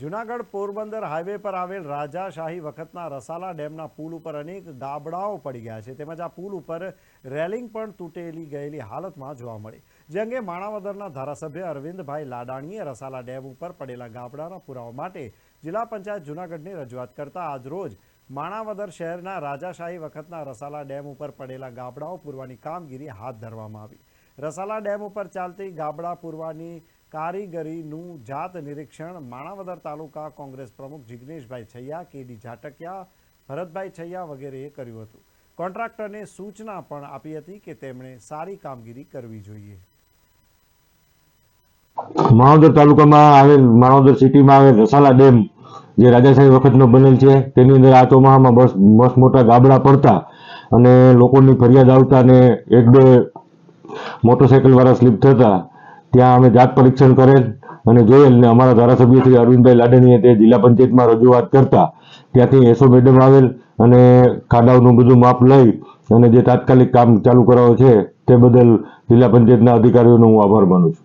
Junagadh Porbandar highway પર આવેલ રાજાશાહી વખતના રસાલા ડેમના પુલ ઉપર અનેક ગાબડાઓ પડી ગયા છે. તેમજ આ પુલ ઉપર રેલિંગ પણ તૂટેલી ગયેલી હાલતમાં જોવા મળી. જે અંગે માણાવદરના ધારાસભ્ય અરવિંદભાઈ લાડાણીએ રસાલા ડેમ ઉપર પડેલા ગાબડાના પુરાવા માટે જિલ્લા પંચાયત જુનાગઢની રજૂઆત કરતા આજરોજ માણાવદર શહેરના રાજાશાહી વખતના રસાલા ડેમ ઉપર પડેલા ગાબડાઓ પૂરવાની કામગીરી હાથ ધરવામાં આવી. રસાલા ડેમ ઉપર ચાલતી ગાબડા પૂરવાની કારીગરીનું જાત નિરીક્ષણ માણાવદર તાલુકા કોંગ્રેસ પ્રમુખ જિગ્નેશભાઈ છૈયા, કેડી ઝાટકિયા, ભરતભાઈ છૈયા વગેરેએ કર્યું હતું. કોન્ટ્રાક્ટરને સૂચના પણ આપી હતી કે તેમણે સારી કામગીરી કરવી જોઈએ. માણાવદર તાલુકામાં આવેલ માણાવદર સિટીમાં આવેલ રસાલા ડેમ જે રાજાશાહી વખતનો બનેલ છે, તેની અંદર આ ચોમાહામાં બસ મસ્ત મોટા ગાબડા પડતા અને લોકોની ફરિયાદ આવતા ને એક બે મોટરસાયકલ વાળા સ્લીપ થતા ત્યાં અમે જાત પરીક્ષણ કરેલ અને જોયેલ ને અમારા ધારાસભ્ય શ્રી અરવિંદભાઈ લાડેનીએ તે જિલ્લા પંચાયતમાં રજૂઆત કરતા ત્યાંથી એસો મેડમ આવેલ અને ખાડાઓનું બધું માપ લઈ અને જે તાત્કાલિક કામ ચાલુ કરાવે છે તે બદલ જિલ્લા પંચાયતના અધિકારીઓનો હું આભાર માનું છું.